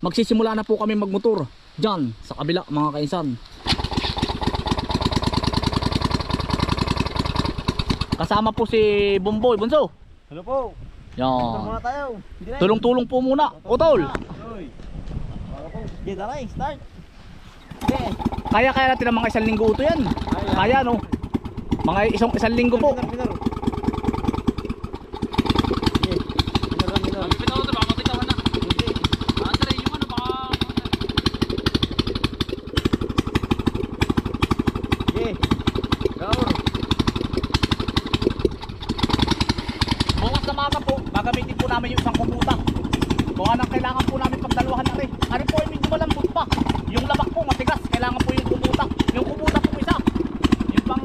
Magsisimula na po kami magmotor. Diyan, sa kabila mga kainsan. Kasama po si Bumboy, Bunso. Hello po. Yan. Tulong-tulong po muna. Sige, taray. Start. Kaya kaya natin ang mga isang linggo ito yan. Kaya no. Mga isang isang linggo po. Minor, minor. Sige. Minor lang, minor. Bitaw ito, baka mabitawan na. Sige. Andre, yung ano, baka... Sige. Go. Bukas na maga po, gagamitin po namin yung isang kumuta. Kung anong kailangan po namin pagdalawahan na rin. Ano po ay medyo malambot pa. Yung labak po matigas, kailangan po yung kumuta. Yung kumuta po isa. Yung pang...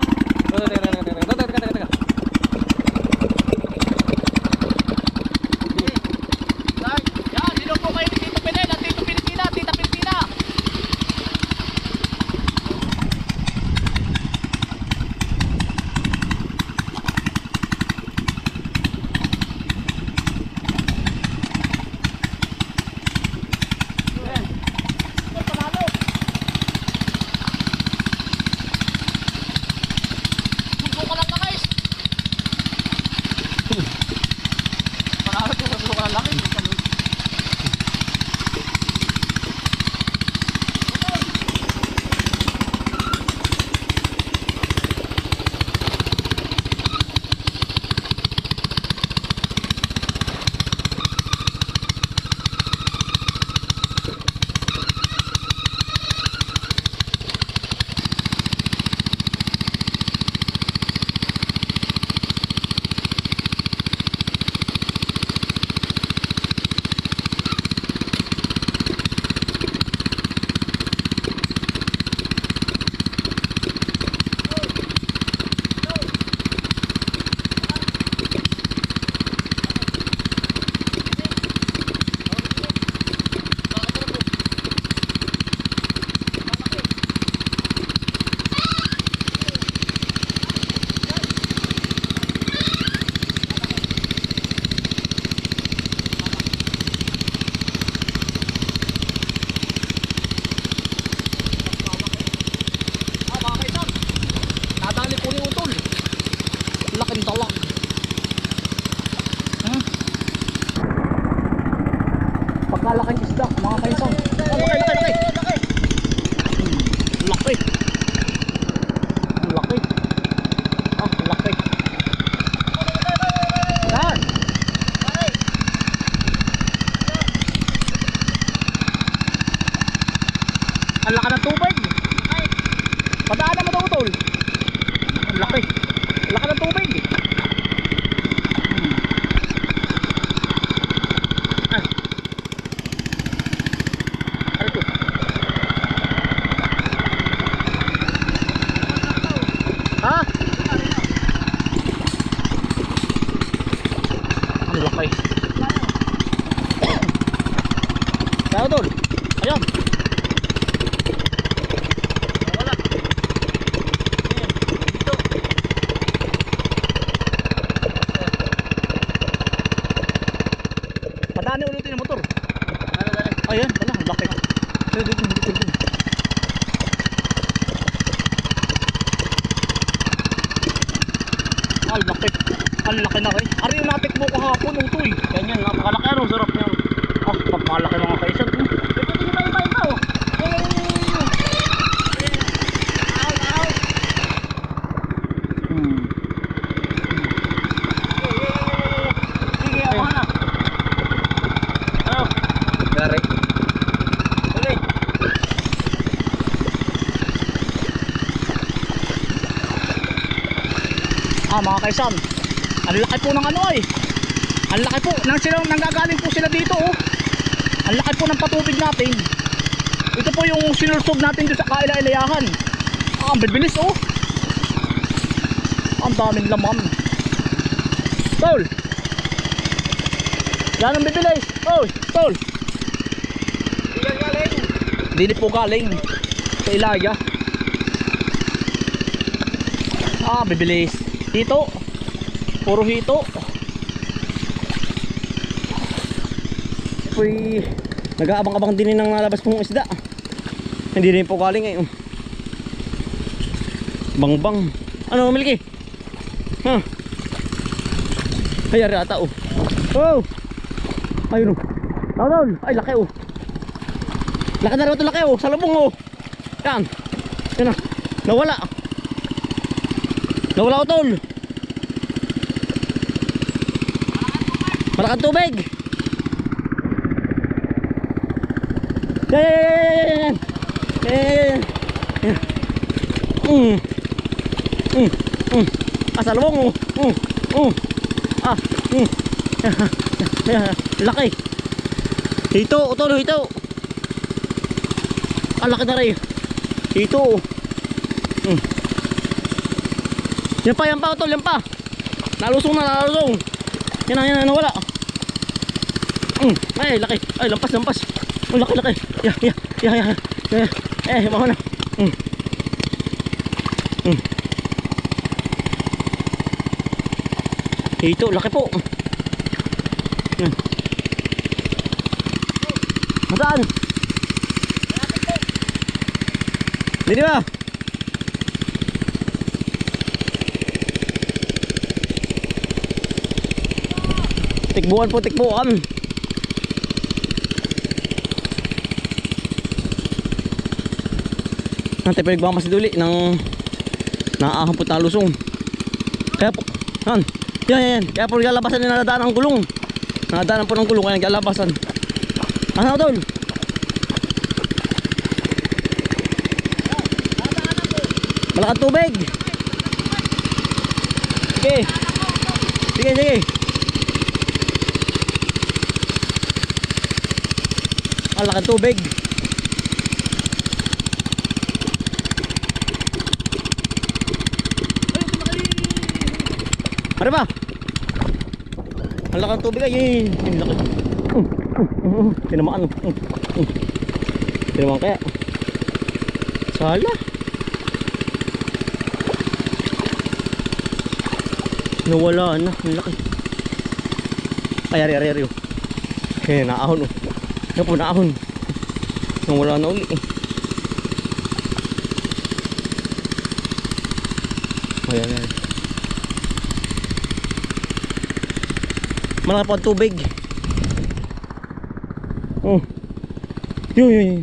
Padaanan ulitin yung motor. Ayan, wala, laki. Dito, dito, dito, dito. Ang laki. Ang laki na rin. Ari yung natik mo kahapon, utoy. Ganyan, napakalaki. Anong sarap niyan? Ah, pagmalaki mga kaisan. Hmm. Ito, tingin tayo, tayo, tayo. Hmm. Sige, ako na. Ano? Gari. Ulit. Ah, mga kaisan. Ang laki po ng ano ay. Ang laki po. Nang sila, nanggagaling po sila dito, oh. Ang laki po ng patubig natin. Ito po yung sinulsog natin doon sa kaila-ilayahan. Ah, ang bibilis, oh. Ang daming laman. Tol. Yan ang bibilis. Oh, tol. Ilan galing? Dili po galing sa Ilaya. Ah, bibilis. Hito. Puro hito. Uy, Nag-aabang-abang din ng nalabas pong isda. Hindi rin po galing eh. Bang bang. Ano Milky? Ha? Ay, ari ata oh. Oh! Ayun oh. Tawdol! Ay, laki oh. Laki na rin ito laki oh. Sa lubong oh. Yan. Yan na. Nawala. Nawala ko tol. Malakang tubig. Yan, yan, yan, yan, yan. Mm. Mm. Ah. Mm. Laki. Hito, utol, hito. Ah, laki na rin. Hito. oh. Mm. Yan pa, yan pa, utol, yan pa. Nalusong na, nalusong. Yan na, yan na, nawala. Mm. Ay, laki. Ay, lampas, lampas. Oh, laki, laki. Ya, ya, ya, ya. ya. Eh, mga na. Mm. Mm. Hito, laki po. Yan. Masaan? Dito ba? Tikbuan po, tikbuan. Nante pa nagmamas duli ng naaahang po talusong. Kaya po, yan. Yan, yan, yan. Kaya po naglalabasan din nadaan ang gulong. Nadaan po ng gulong kaya naglalabasan. Ano tol? Malakad tubig. Sige. Sige, sige. Malakad tubig. Ano ba? Ang laki ng tubig ay. Ang laki. Uh, uh, uh, Tinamaan. Tinamaan kaya. Sala. Nawala na. Ang laki. Ay, ari, ari, ari. oh. Kaya naahon. Oh. Yan po, naahon. Nawala na uli. eh. Ayan, ayan. Malaki ang tubig. Oh. Yun, yun, yun.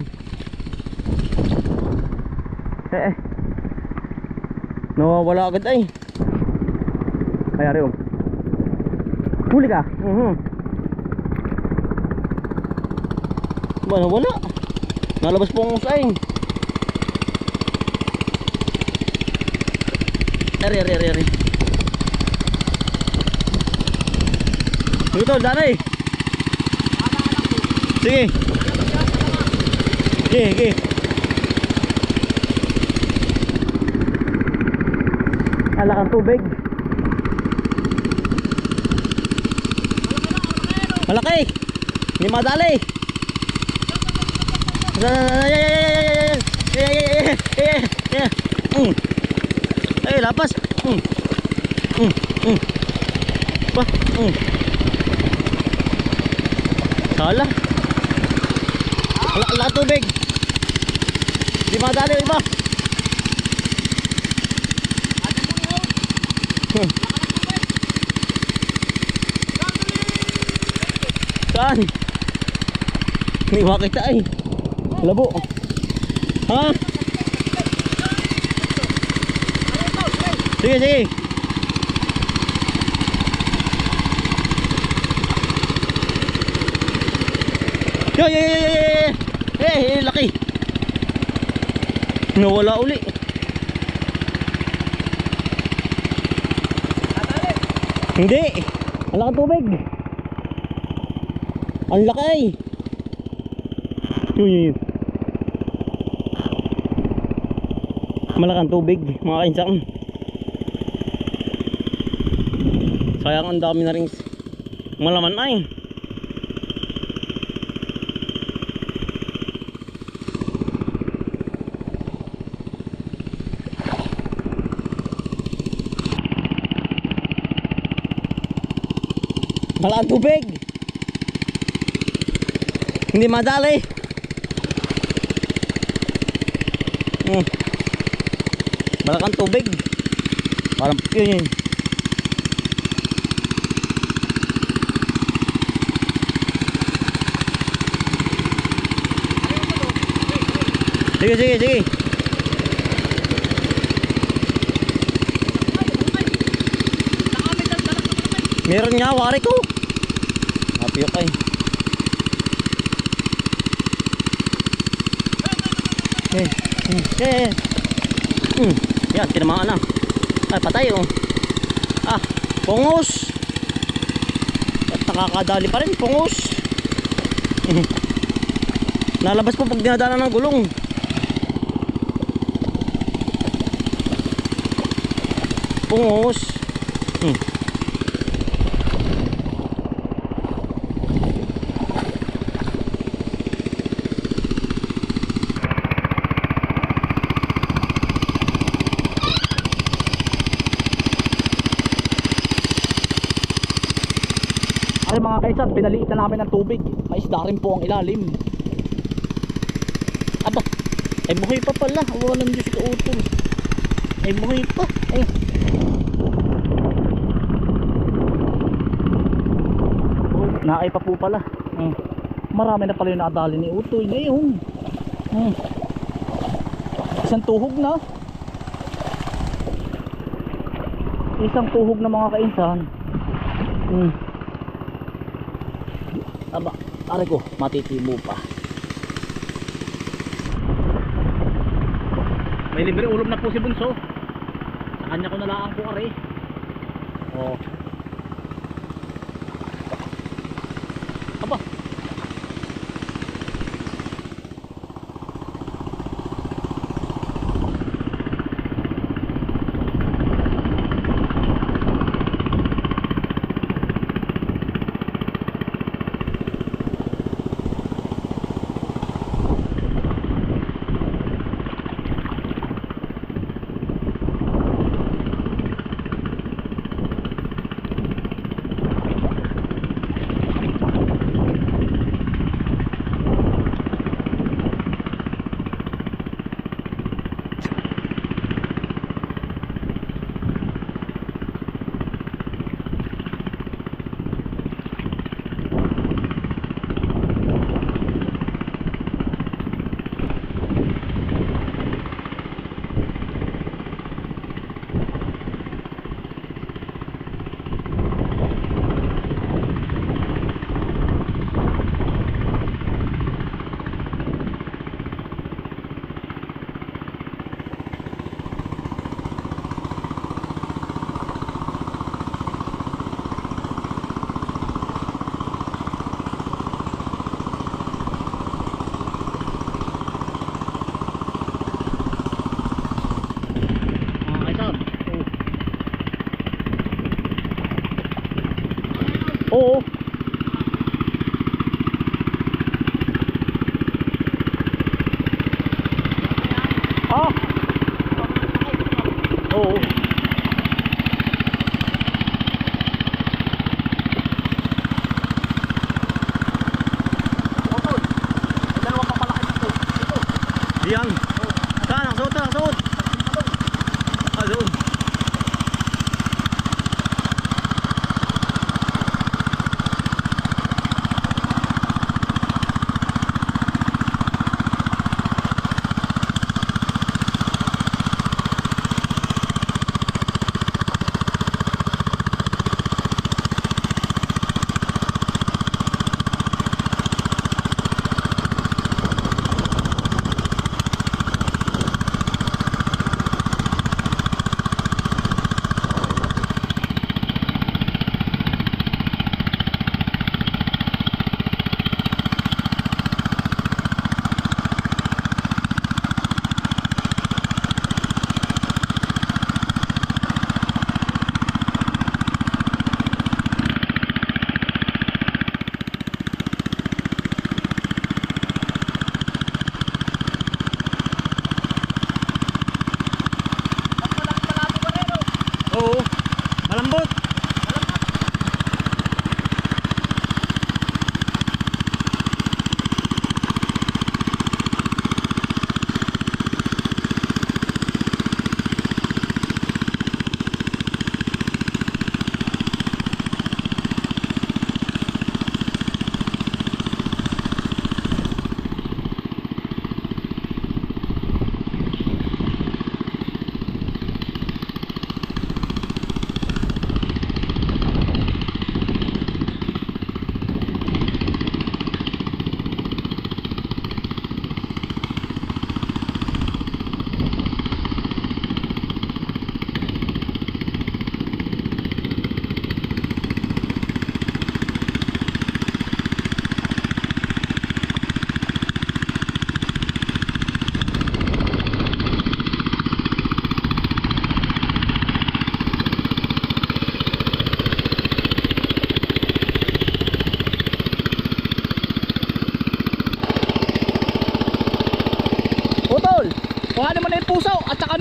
Eh, eh. Nawawala agad ay. Kaya rin. oh. Huli ka. Mhm. Ba, nawala. Nalabas po ang usain. Ari, ari, ari, ari. Ito, dali. Sige. Sige, sige. Alak ang tubig. Malaki. Hindi madali. Eh, lapas. Mm. Mm. Mm. Ba, mm. Sala. Wala, wala tubig. Di madali iba. Hmm. Saan? Hindi makita ay. Labo. Ha? Sige, sige. Yo, yo, yo, yo, yo. Eh, eh, laki. Nawala uli. Hindi. Ang laki tubig. Ang laki. Yun, yun, yun. Malakang tubig, mga kainsan. Sayang ang dami na rin malaman ay. Malaking tubig. Hindi madali. Hmm. Balakang tubig. Parang yun yun. Sige, sige, sige. Meron nga, wari ko. Happy okay. Eh, hmm, eh, hmm. Yan, tinamaan na. Ay, patay oh. Ah, pungos. At nakakadali pa rin, pungos. Lalabas po pag dinadala ng gulong. Pungos. Hmm. Ay mga kaisan, pinaliit na namin ng tubig. Maisda rin po ang ilalim. Aba, ay buhay pa pala. Wala ng Diyos ka utol. Ay buhay pa. Ay. Oh, naay pa po pala. Hmm. Marami na pala yung nakadali ni Utoy ngayon. Hmm. Isang tuhog na. Isang tuhog na mga kainsan. Hmm. Aba, aray ko, matitibo pa. May libre ulam na po si Bunso. Sa kanya ko nalaan po aray. Oh. Aba. Mga kaisan. Oh. Oo. Ah. Oo. Oh.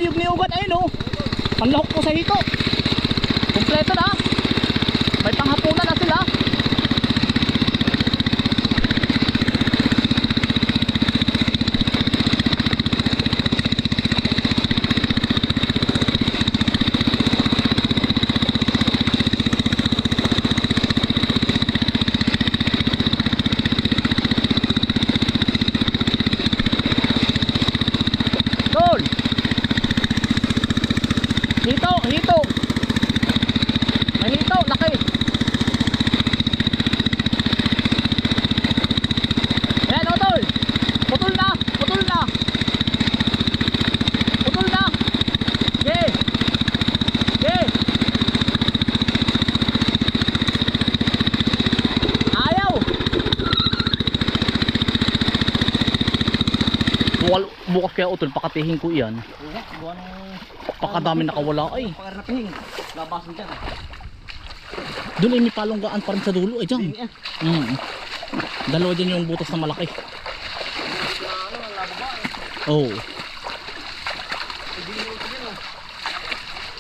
Hito at saka niyog ni ugat ayun oh. Panlahok po sa hito. Kompleto na. May panghapunan na sila. Tol! Hito, hito! May hito, laki! Ayan o, tol! Putol na! Putol na! Putol na! Yeah! Yeah! Ayaw! Bukas, bukas kaya utol, pakatihin ko ng... Pakadami nakawala ay. Pakaraping. Labasan dyan. Doon ay may palonggaan pa rin sa dulo ay dyan. Ah. Mm. Dalawa dyan yung butas na malaki. Oh. Yan.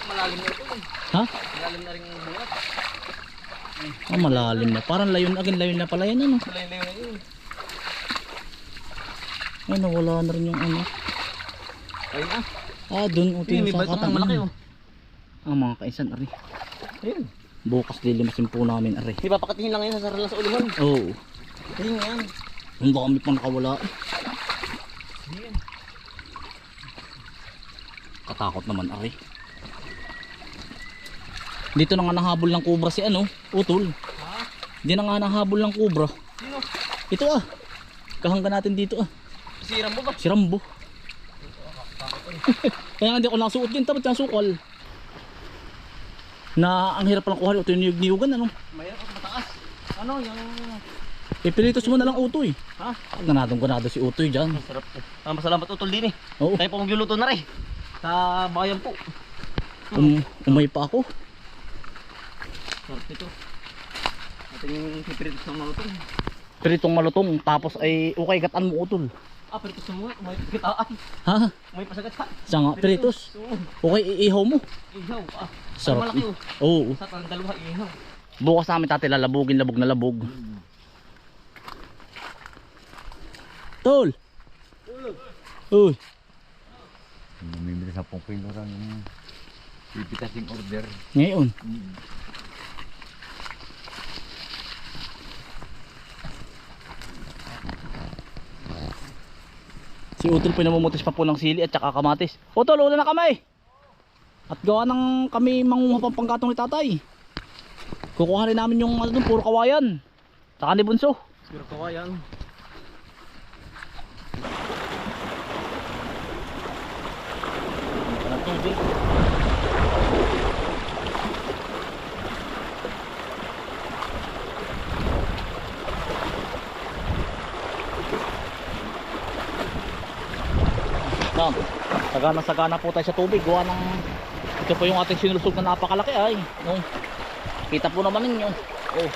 Malalim na ito. Ha? Malalim rin yung buhat. Ah, malalim na. Parang layon agad layon na pala yan ano. Malalim na yun. Ay, nawala na rin yung ano. Ayun ah. Ah, uti Ayun, yung nga malaki oh. Ang mga kaisan, ari. Ayun. Bukas lilimasin po namin, ari. Di ba pakatingin lang yun sa sarala sa uluhan? Oo. Oh. Ayun yan. Ang dami pang nakawala. Ayun. Katakot naman, ari. Dito na nga nahabol ng kubra si ano, utol. Ha? Di na nga nahabol ng kubra. Sino? Ito ah. Kahangga natin dito ah. Siram mo ba? Si Rambo. Kaya hindi ako nasuot din. Tapos sukal. Na ang hirap palang kuha. Ito yung niyog-niyugan ano. Ka sa mataas. Ano yung... Pipilitos mo na lang utoy. Ha? Ganadong ganado si utoy dyan. Masarap po. Ah, masalamat utol din eh. Oo. Tayo po magluluto na rin. Sa bayan po. Um, umay pa ako. Sarap nito. Ating pipiritos ng malutong. Piritong malutong. Tapos ay ukay gatan mo utol. Ah, piritos ng mga. May gitaan. Ha? May pasagatan. Siya nga. Piritos. Oo. Okay, iihaw mo. Ihaw. Ah. Sarap. Malaki oh. Oo. Sa talang dalawa ihaw. Bukas namin tati lalabugin labog na labog. Tol. Uy. Namimili sa pong orang yung pipitasing order. Ngayon. Si Utol pinamumutis pa po ng sili at saka kamatis. Utol, una na kamay! At gawa ng kami mangunguha pang pangkatong ni tatay. Kukuha rin namin yung ano dun, puro kawayan. Saka ni Bunso. Siguro kawayan. Walang tubig. Ma'am, sagana sagana po tayo sa tubig. Gawa ng ito po yung ating sinulusog na napakalaki ay. No. Kita po naman ninyo. Oh.